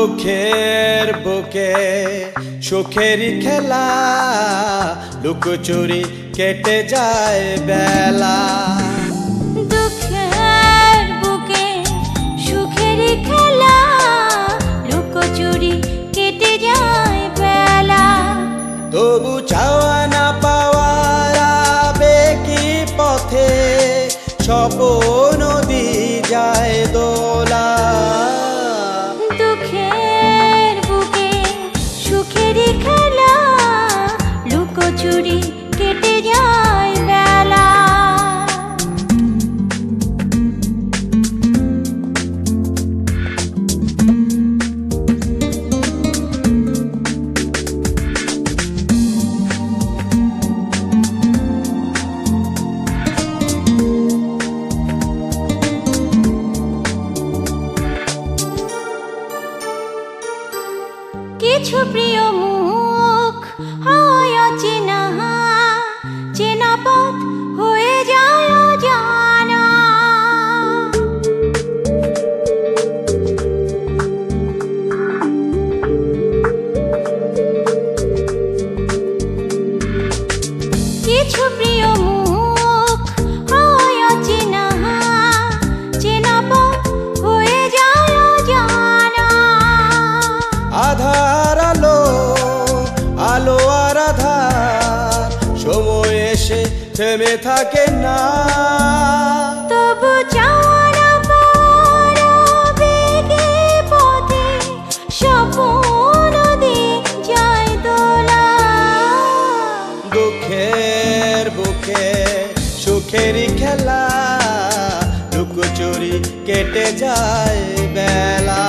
দুঃখের বুকে সুখেরি খেলা লুকোচুরি কেটে যায় বেলা। দুঃখের বুকে সুখের খেলা লুকোচুরি কেটে যায় বেলা। তবু কিছু প্রিয় মুখ থেমে থাকে না। তবু চাওয়ানা পাওয়ার বেগে পথে স্বপ্ন যায় দোলা দুঃখের বুকে সুখেরই খেলা লুকোচুরি কেটে যায় বেলা।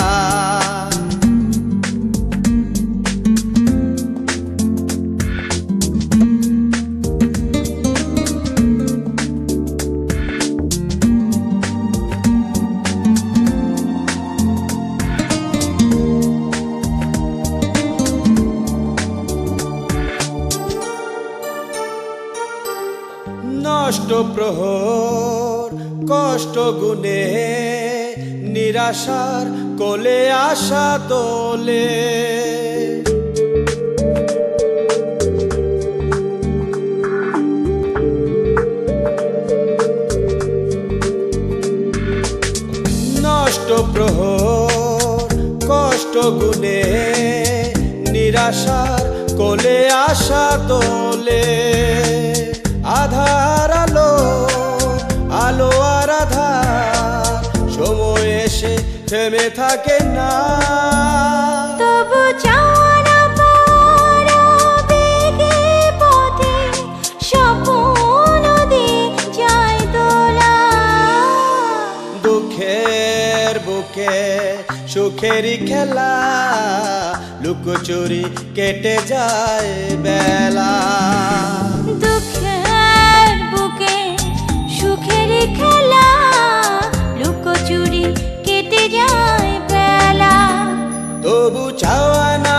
নষ্ট প্রহর, কষ্ট গুনে নিরাশার কোলে আশা তোলে নষ্ট প্রহর, কষ্ট গুনে নিরাশার কোলে আশা তোলে থেমে থাকে না। তবু চাওয়ানা পাওয়ার বেগে পথে স্বপ্ন দিয়ে যায় দোলা দুঃখের বুকে সুখেরই খেলা লুকোচুরি কেটে যায় বেলা। Oh, I know.